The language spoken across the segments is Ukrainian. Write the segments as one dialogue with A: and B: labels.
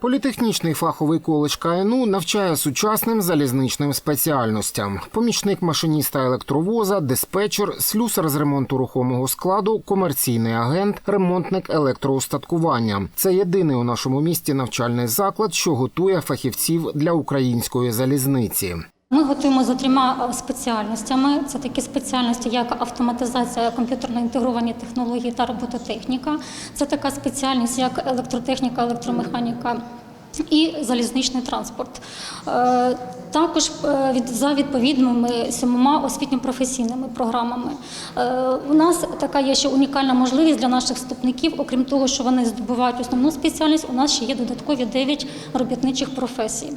A: Політехнічний фаховий коледж КНУ навчає сучасним залізничним спеціальностям: помічник машиніста електровоза, диспетчер, слюсар з ремонту рухомого складу, комерційний агент, ремонтник електроустаткування. Це єдиний у нашому місті навчальний заклад, що готує фахівців для української залізниці.
B: Ми готуємо за трьома спеціальностями. Це такі спеціальності, як автоматизація, комп'ютерно інтегровані технології та робототехніка. Це така спеціальність, як електротехніка, електромеханіка. І залізничний транспорт. Е, Також е, за відповідними сьомома освітньо-професійними програмами. Е, У нас така є ще унікальна можливість для наших вступників, окрім того, що вони здобувають основну спеціальність, у нас ще є додаткові 9 робітничих професій.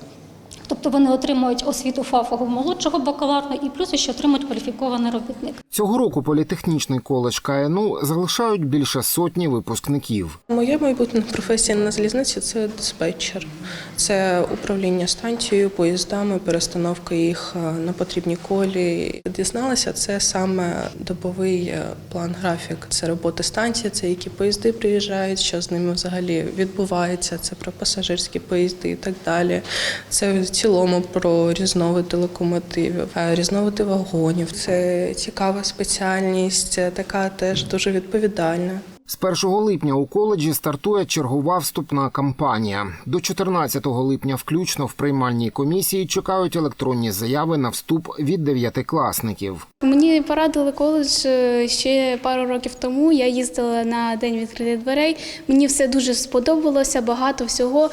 B: Тобто вони отримують освіту фахового молодшого бакалавра і плюс ще отримують кваліфікований робітник.
A: Цього року політехнічний коледж КНУ залишають більше сотні випускників.
C: Моя майбутня професія на залізниці це диспетчер, це управління станцією, поїздами, перестановка їх е, на потрібні колії. Дізналася, це саме добовий е, план графік. Це робота станції, це які поїзди приїжджають, що з ними взагалі відбувається. Це про пасажирські поїзди і так далі. Це цілому про різновиди локомотивів, е, різновиди вагонів. Це цікава спеціальність, е, така теж дуже відповідальна.
A: З 1 липня у коледжі стартує чергова вступна кампанія. До 14 липня включно в приймальній комісії чекають електронні заяви на вступ від дев'ятикласників.
D: Мені порадили коледж е, ще пару років тому. Я їздила на день відкритих дверей. Мені все дуже сподобалося, багато всього.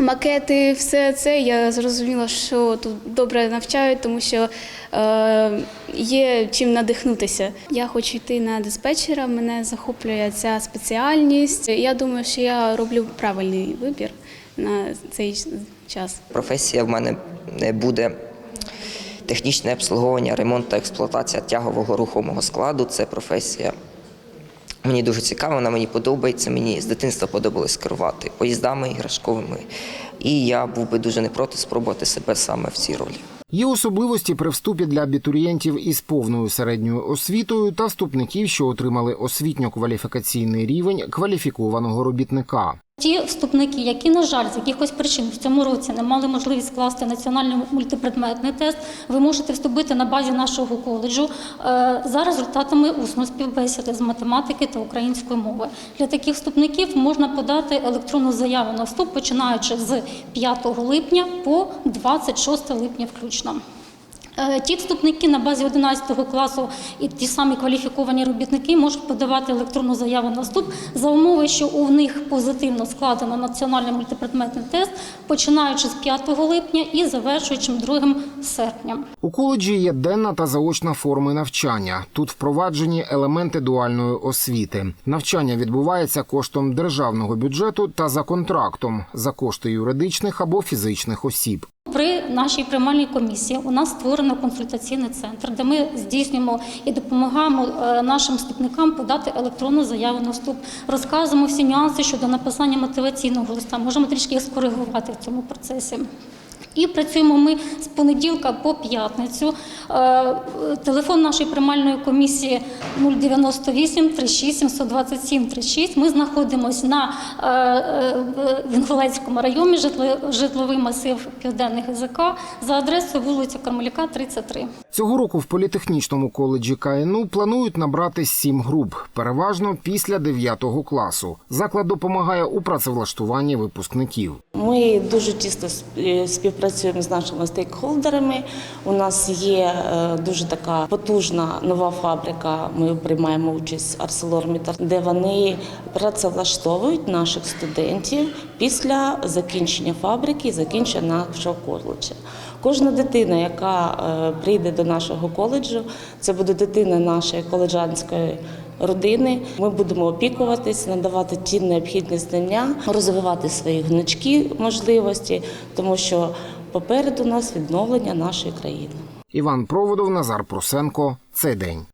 D: Макети, все це я зрозуміла, що тут добре навчають, тому що е, є чим надихнутися. Я хочу йти на диспетчера, мене захоплює ця спеціальність. Я думаю, що я роблю правильний вибір на цей час.
E: Професія в мене е, буде технічне обслуговування, ремонт та експлуатація тягового рухомого складу. Це професія. Мені дуже цікаво, вона мені подобається. Мені з дитинства подобалось керувати поїздами іграшковими. І я був би дуже не проти спробувати себе саме в цій ролі.
A: Є особливості при вступі для абітурієнтів із повною середньою освітою та вступників, що отримали освітньо-кваліфікаційний рівень кваліфікованого робітника.
B: Ті вступники, які, на жаль, з якихось причин в цьому році не мали можливість скласти національний мультипредметний тест, ви можете вступити на базі нашого коледжу е, за результатами усної співбесіди з математики та української мови. Для таких вступників можна подати електронну заяву на вступ, починаючи з 5 липня по 26 липня включно. Е, Ті вступники на базі 11 класу і ті самі кваліфіковані робітники можуть подавати електронну заяву на вступ за умови, що у них позитивно складено національний мультипредметний тест, починаючи з 5 липня і завершуючи 2 серпня.
A: У коледжі є денна та заочна форми навчання. Тут впроваджені елементи дуальної освіти. Навчання відбувається коштом державного бюджету та за контрактом за кошти юридичних або фізичних осіб.
B: При нашій приймальній комісії у нас створено консультаційний центр, де ми здійснюємо і допомагаємо е, нашим вступникам подати електронну заяву на вступ. Розказуємо всі нюанси щодо написання мотиваційного листа. Можемо трішки їх скоригувати в цьому процесі. І працюємо ми з понеділка по п'ятницю. Е, Телефон нашої приймальної комісії 098 36 727 36. Ми знаходимося на е, е, в Інгулецькому районі, житло- житловий масив Південний ГЗК за адресою вулиця Кармеляка, 33.
A: Цього року в політехнічному коледжі КНУ планують набрати сім груп, переважно після 9 класу. Заклад допомагає у працевлаштуванні випускників.
F: Ми дуже тісно сп- співпрацюємо з нашими стейкхолдерами. У нас є е, дуже така потужна нова фабрика. Ми приймаємо участь Арселормітар, де вони працевлаштовують наших студентів після закінчення фабрики і закінчення нашого коледжу. Кожна дитина, яка е, прийде до нашого коледжу, це буде дитина нашої коледжанської родини. Ми будемо опікуватись, надавати ті необхідні знання, розвивати свої гнучки можливості, тому що попереду нас відновлення нашої країни.
A: Іван Проводов, Назар Прусенко. Цей день.